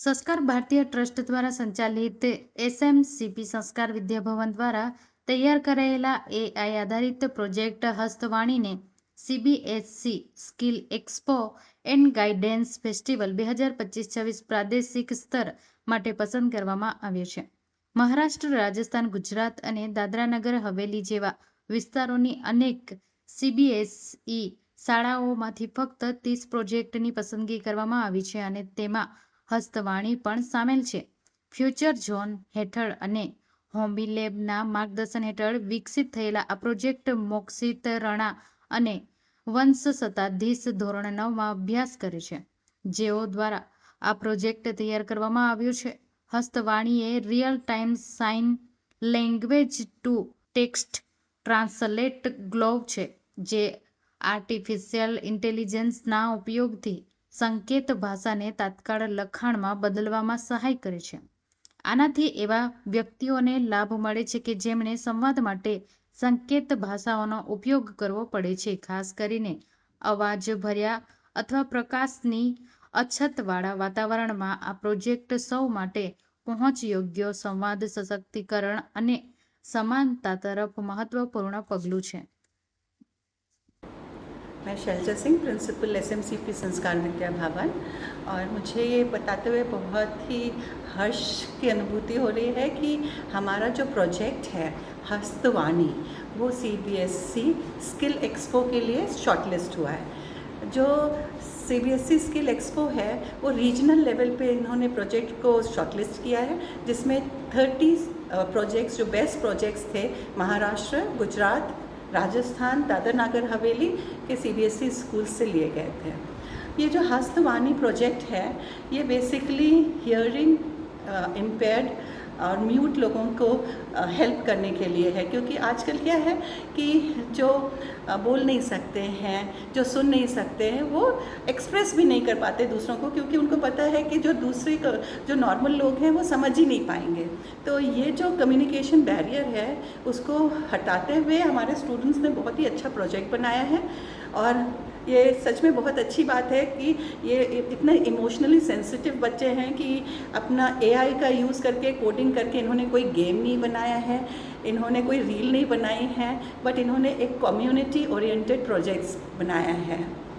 સંસ્કાર ભારતીય ટ્રસ્ટ દ્વારા સંચાલિત એસએમસીપી સંસ્કાર વિદ્યાભવન દ્વારા તૈયાર કરાયેલા એઆઈ આધારિત પ્રોજેક્ટ હસ્તવાણીને CBSC skill expo and guidance festival બે હજાર પચીસ છવ્વીસ પ્રાદેશિક સ્તર માટે પસંદ કરવામાં આવ્યો છે મહારાષ્ટ્ર રાજસ્થાન ગુજરાત અને દાદરાનગર હવેલી જેવા વિસ્તારોની અનેક સીબીએસઈ શાળાઓમાંથી ફક્ત ત્રીસ પ્રોજેક્ટની પસંદગી કરવામાં આવી છે અને તેમાં હસ્તવાણી પણ સામેલ છે ફ્યુચર ઝોન હેઠળ અને હોમી લેબના માર્ગદર્શન હેઠળ વિકસિત થયેલા આ પ્રોજેક્ટ મોક્ષિત રણા અને વંશ સત્તાધીશ ધોરણ નવમાં અભ્યાસ કરે છે જેઓ દ્વારા આ પ્રોજેક્ટ તૈયાર કરવામાં આવ્યો છે હસ્તવાણીએ real time sign language to text translate glove છે જે આર્ટિફિશિયલ ઇન્ટેલિજન્સના ઉપયોગથી સંકેત ભાષાને તાત્કાળ લખાણમાં બદલવામાં સહાય કરે છે આનાથી એવા વ્યક્તિઓને લાભ મળે છે કે જેમણે સંવાદ માટે સંકેત ભાષાઓનો ઉપયોગ કરવો પડે છે ખાસ કરીને અવાજ ભર્યા અથવા પ્રકાશની અછતવાળા વાતાવરણમાં આ પ્રોજેક્ટ સૌ માટે પહોંચ યોગ્ય સંવાદ સશક્તિકરણ અને સમાનતા તરફ મહત્વપૂર્ણ પગલું છે मैं Shailaja Singh principal S M C P Sanskar Vidya भवन और मुझे ये बताते हुए बहुत ही हर्ष की अनुभूति हो रही है कि हमारा जो प्रोजेक्ट है हस्तवाणी वो C B S C skill expo के लिए शॉर्टलिस्ट हुआ है जो C B S C skill expo है वो रीजनल लेवल पे इन्होंने प्रोजेक्ट को शॉर्टलिस्ट किया है जिसमें थर्टी प्रोजेक्ट्स uh, जो बेस्ट प्रोजेक्ट्स थे महाराष्ट्र गुजरात राजस्थान दादर नागर हवेली के सीबीएसई स्कूल e से लिए गए थे ये जो हस्तवाणी प्रोजेक्ट है ये बेसिकली हियरिंग इम्पेयर्ड और म्यूट लोगों को हेल्प करने के लिए है क्योंकि आजकल क्या है कि जो बोल नहीं सकते हैं जो सुन नहीं सकते हैं वो एक्सप्रेस भी नहीं कर पाते दूसरों को क्योंकि उनको पता है कि जो दूसरे जो नॉर्मल लोग हैं वो समझ ही नहीं पाएंगे तो ये जो कम्युनिकेशन बैरियर है उसको हटाते हुए हमारे स्टूडेंट्स ने बहुत ही अच्छा प्रोजेक्ट बनाया है और ये सच में बहुत अच्छी बात है कि ये इतने इमोशनली सेंसिटिव बच्चे हैं कि अपना एआई का यूज़ करके कोडिंग करके इन्होंने कोई गेम नहीं बनाया है इन्होंने कोई रील नहीं बनाई है बट इन्होंने एक कम्युनिटी ओरिएंटेड प्रोजेक्ट्स बनाया है